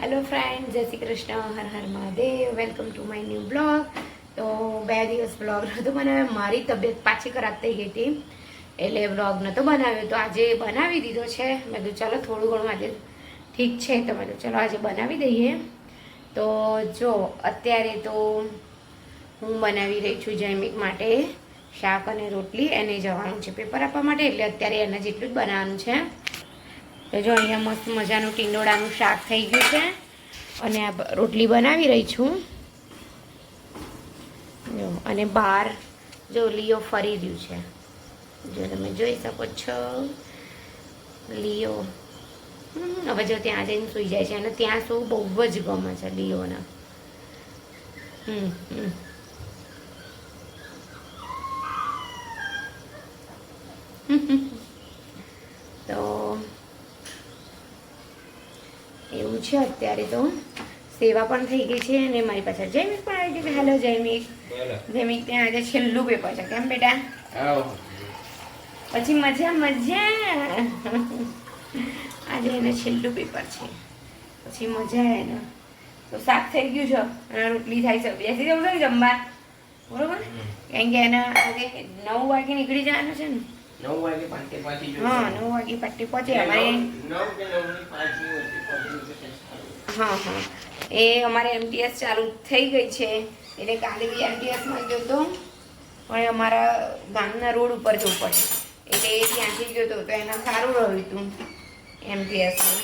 Hello friend જય Shri Krishna. Har Har Mahadev. Welcome to my new blog તો બે દિવસ બ્લોગ નહોતો બનાવ્યો. મારી તબિયત પાછી ખરાબ થઈ ગઈ હતી. એટલે બ્લોગ નહોતો બનાવ્યો. તો આજે બનાવી દીધો છે. મેં કીધું, ચાલો, થોડું ઘણું આજે ઠીક છે. તો મેં તો ચાલો, આજે બનાવી દઈએ. તો જો, અત્યારે તો હું બનાવી રહી છું જૈમિક માટે શાક અને રોટલી. એને જવાનું છે પેપર આપવા માટે. એટલે અત્યારે એના જેટલું જ બનાવવાનું છે. તો જો અહીંયા મસ્ત મજાનું ટીંડોળાનું શાક થઈ ગયું છે. અને આ રોટલી બનાવી રહી છું. જો, અને બહાર જો લીઓ ફરી રહ્યું છે. જો તમે જોઈ શકો છો. લીઓ. હવે જો ત્યાં જઈને સૂઈ જાય છે અને ત્યાં શું બહુ જ ગમે છે લીઓના. હમ હમ તો એવું છે અત્યારે તો. સેવા પણ થઈ ગઈ છે અને મારી પાછળ જૈમિક પણ આવી ગયું હેલો જૈમિક જૈમિક ત્યાં આજે છેલ્લું પેપર છે. કેમ બેટા? પછી મજા મજા. આજે એને છેલ્લું પેપર છે. પછી મજા એને. તો શાક થઈ ગયું છે અને રોટલી થાય છે. બેસી જવું છે જમવા. બરોબર? કારણ કે એના આજે નવ વાગે નીકળી જવાનું છે ને. નવ વાગે. હા નવ પટ્ટી પહોંચે અમારે નવ કે નવની સારું. હા હા. એ અમારે એમટીએસ ચાલુ થઈ ગઈ છે. એટલે કાલે બી એમટીએસમાં ગયો હતો પણ અમારા ગામના રોડ ઉપર જવું પડે. એટલે એ ત્યાંથી ગયો હતો તો એને સારું રહ્યું હતું એમટીએસમાં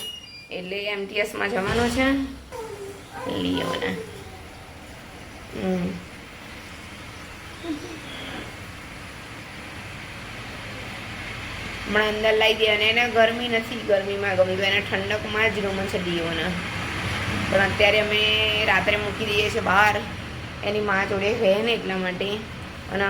એટલે એમટીએસમાં જવાનો છે. લિયોના હમ. હમણાં અંદર લાવી દે અને એને ગરમી નથી ગરમીમાં ગમતું, એને ઠંડકમાં જ ગમે છે ડીઓને પણ અત્યારે અમે રાત્રે મૂકી દઈએ છીએ બહાર. એની મા જોડે રહે ને એટલા માટે. અને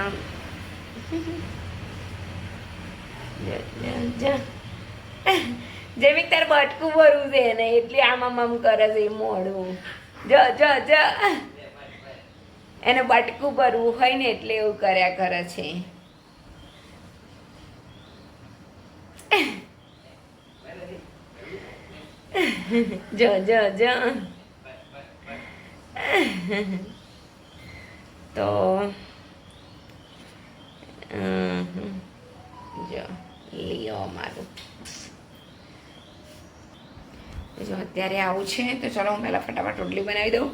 જેમી તાર બટકું ભરવું છે ને, એટલે આમ આમ આમ કરે છે, એ મોડું. જ જ જ. એને બટકું ભરવું હોય ને એટલે એવું કર્યા કરે છે. જ જ જ. તો જો, લિયો મારું. જો, અત્યારે આવું છે, તો ચલો હું પહેલાં ફટાફટ રોટલી બનાવી દઉં.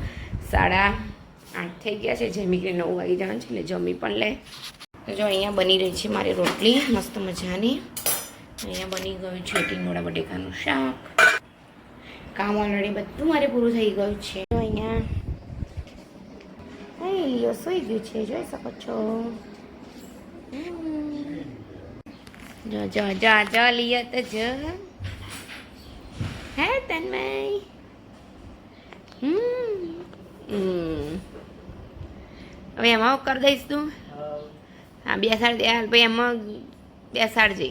સાડા આઠ થઈ ગયા છે જમીને નવ વાગી જવાનું છે, એટલે જમી પણ લે. તો જો, અહીંયા બની રહી છે મારી રોટલી, મસ્ત મજાની. અહીંયા બની ગયું છે ટીંગોળા બટેકાનું શાક. કામ ઓલરેડી બધું મારે પૂરું થઈ ગયું છે. અહીંયા અહીં લિયો સૂઈ ગયું છે જોઈ શકો છો. જો જો જો જો લિયો તો જો. હે તન્મય? હમ. હમ. હવે એમાં કરી દઈશ તું? હા. બેસાડ દે હાલ ભાઈ એમાં બેસાડજે.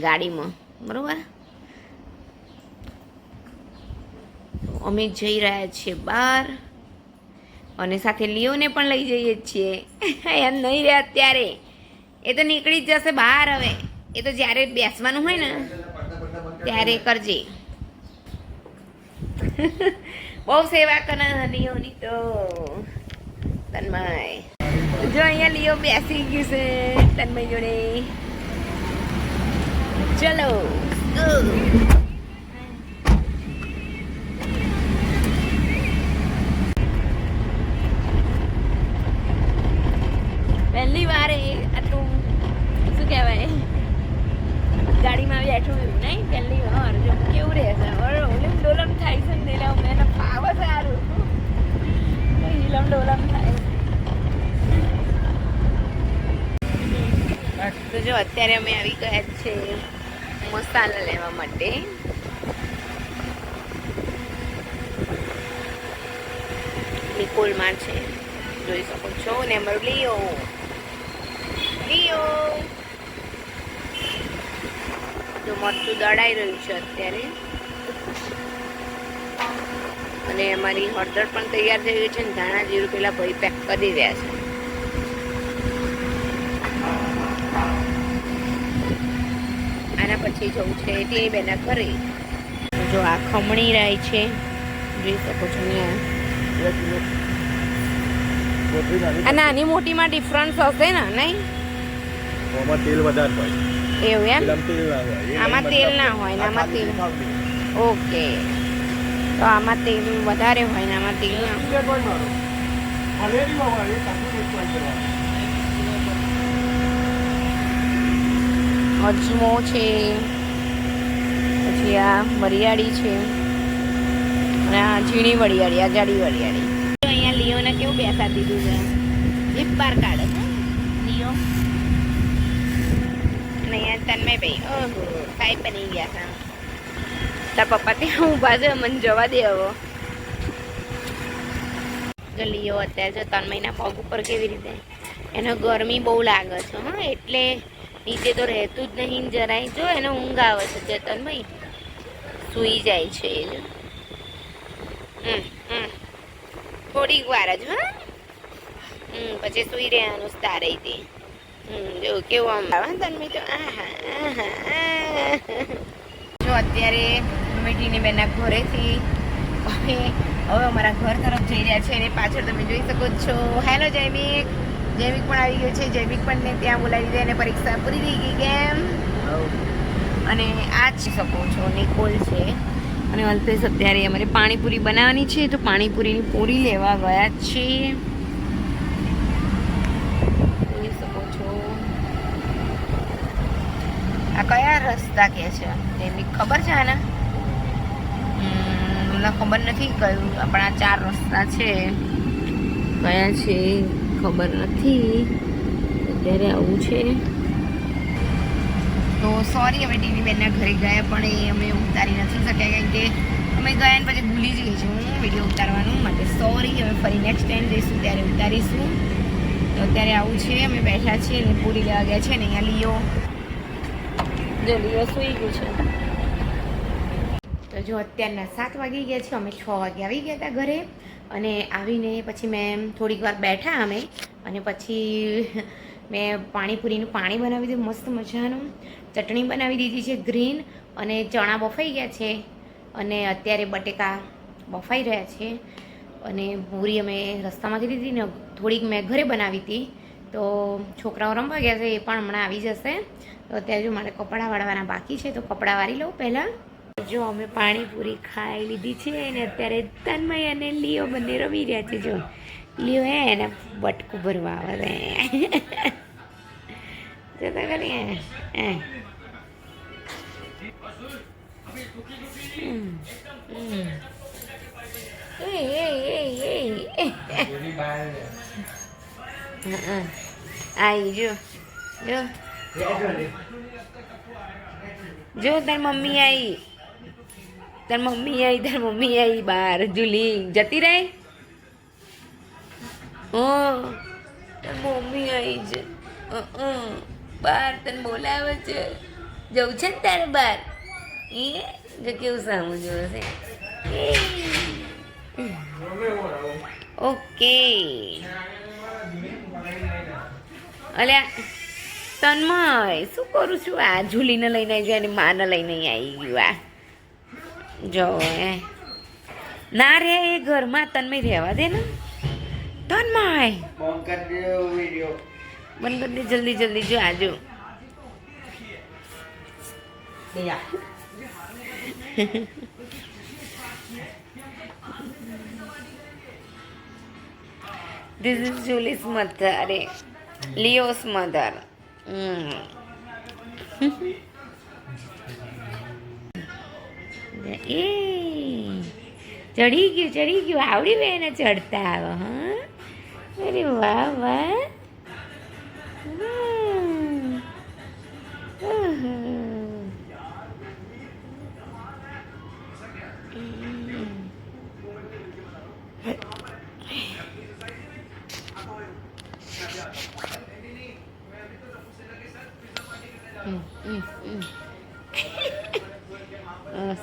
ગાડીમાં. બરોબર? અમે જઈ રહ્યા છીએ બહાર. અને સાથે લિયોને પણ લઈ જઈએ છીએ. એમ નહીં રહે અત્યારે. એ તો નીકળી જ જશે બહાર હવે. એ તો જ્યારે બેસવાનું હોય ને, ત્યારે કરજે. બહુ સેવા કરે લિયોની તો. તન્મય. જો અહીંયા લિયો બેસી ગયું છે, તન્મય જોડે. ચલો. પહેલી વાર એ આટલું શું કહેવાય, ગાડીમાં બેઠું એવું નહીં, પહેલી વાર. જો કેવું રહેશે ઓલમ ડોલમ થાય છે ને, એટલે મને ફાવે સારું હિલમ ડોલમ થાય. તો જો, અત્યારે અમે આવી ગયા છે મસાલા લેવા માટે. નિકોલમાં છે. જોઈ શકો છો. ને અમારું લિયો. લિયો. જો મરચું દળાઈ રહ્યું છે અત્યારે. અને અમારી હળદર પણ તૈયાર થઈ ગઈ છે ને ધાણા જીરું પેલા ભાઈ પેક કરી રહ્યા છે. આના પછી જવું છે તે બેના ઘરે. જો આ ખમણી રાઈ છે. જોઈ શકો છો ને આ. નાની મોટીમાં ડિફરન્સ હશે ને નહીં? આમાં તેલ વધારે હોય. એવું એમ? એ આમાં તેલ ના હોય ને આમાં તેલ. ઓકે. તો આમાં તેલ વધારે હોય ને આમાં તેલ ના હોય. અજમો છે. પછી આ વરિયાળી છે. અને આ ઝીણી વરિયાળી, આ જાડી વરિયાળી. અહીંયા લીઓને કેવું બેસા દીધું છે? જીપ બાર કાઢે લિયો. અને અહીંયા તન્મયભાઈ ઓહો ભાઈ બની ગયા છે. તાર પપ્પા ત્યાં ઊભા છે, મને જવા દે હવે. લિયો અત્યારે જો ત્રણ મહિના પગ ઉપર કેવી રીતે? એનો ગરમી બહુ લાગે છે, હા, એટલે નીચે તો રહેતું જ નહીં જરાય. જો એને ઊંઘ આવે છે ચેતનભાઈ. સૂઈ જાય છે એ જો. થોડીક વાર જ, હા. પછી સૂઈ રહેવાનું તારે તે. જો કેવું આમ આવે ને તન્મય તો. જો અત્યારે મીઠીની બેનના ઘરેથી અમે હવે અમારા ઘર તરફ જઈ રહ્યા છે, એની પાછળ તમે જોઈ શકો છો. હેલો જૈમિક જૈમિક પણ આવી ગયો છે. જૈવિક પણ ને ત્યાં બોલાવી દે અને પરીક્ષા પૂરી થઈ ગઈ. કેમ? અને આ જ શકો છો નિકોલ છે. અને અલ્પેશ અત્યારે અમારે પાણીપુરી બનાવવાની છે. તો પાણીપુરીની પૂરી લેવા ગયા છે. જોઈ શકો છો. આ કયા રસ્તા કે છે? એની ખબર છે આના? મને ખબર નથી કયું આપણા ચાર રસ્તા છે. કયા છે? ખબર નથી. અત્યારે આવું છે. તો સોરી અમે ટીવી બેનના ઘરે ગયા, પણ એ અમે ઉતારી નથી શક્યા કારણ કે અમે ગયા ને પછી ભૂલી જ ગઈ છું હું વીડિયો ઉતારવાનું માટે સોરી અમે ફરી નેક્સ્ટ ટાઈમ જઈશું, ત્યારે ઉતારીશું. તો અત્યારે આવું છે, અમે બેઠા છીએ અને પૂરી લેવા ગયા છે ને અહીંયા લીઓ જો લીઓ સૂઈ ગયું છે. તો જો અત્યારના સાત વાગી ગયા છે, અમે છ વાગે આવી ગયા હતા ઘરે. અને આવીને પછી મેં થોડીક વાર બેઠા અમે અને પછી મેં પાણીપુરીનું પાણી બનાવી દીધું, મસ્ત મજાનું. ચટણી બનાવી દીધી છે ગ્રીન અને ચણા બફાઈ ગયા છે અને અત્યારે બટેકા બફાઈ રહ્યા છે. અને પૂરી અમે રસ્તામાંથી લીધી ને થોડીક મેં ઘરે બનાવી હતી. તો છોકરાઓ રમવા ગયા છે એ પણ હમણાં આવી જશે. તો અત્યારે જો મારે કપડાં વાળવાના બાકી છે તો કપડાં વાળી લઉં પહેલાં. જો અમે પાણીપુરી ખાઈ લીધી છે અને અત્યારે તન્મય અને લીઓ બંને રમી રહ્યા છે જો લીઓ હે એને બટકું ભરવા આવે જતા કરી હે હે હમ, હમ. એ, એ, એ, એ, એ. હં, હં. આઈ જો જો જો તાર મમ્મી આવી તાર મમ્મી આવી તાર મમ્મી આવી બહાર જુલી. જતી રહી? ઓ તાર મમ્મી આવી છે. બહાર તને બોલાવે છે. જવું છે ને તારે બહાર એ, જો કેવું સામું જોવે છે. ઓકે. અલ્યા, તન્મય, શું કરું છું? આ ઝૂલીને લઈને આવી અને માને લઈને આવી ગયું આ. જો એ ના રે એ ઘરમાં તન્મય રહેવા દે ને તન્મય બંધ કરી દે જલ્દી જલ્દી જો આજો This is Julie's mother. Leo's mother. Mm. એ ચડી ગયું ચડી ગયું. આવડી બે એને ચડતા આવે હા? અરે વાહ વાહ.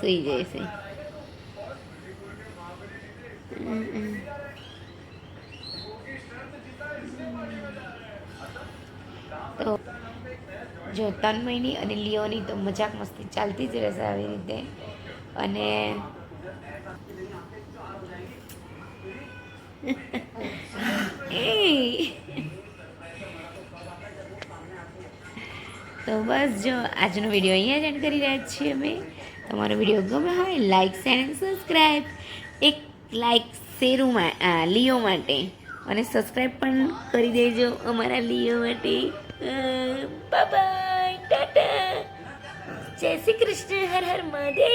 સુઈ જાય છે. તો જો, તન્મયની અને લિયોની તો મજાક મસ્તી ચાલતી જ રહેશે આવી રીતે અને તો બસ જો, આજનો વીડિયો અહીંયા જ એન્ડ કરી રહ્યા છીએ અમે તમારો વીડિયો ગમે હોય લાઈક શેર એન્ડ સબસ્ક્રાઈબ એક લાઈક શેરુ લિયો માટે. અને સબસ્ક્રાઈબ પણ કરી દેજો અમારા લિયો માટે. Bye tata. જય શ્રી કૃષ્ણ, હર હર મહાદેવ.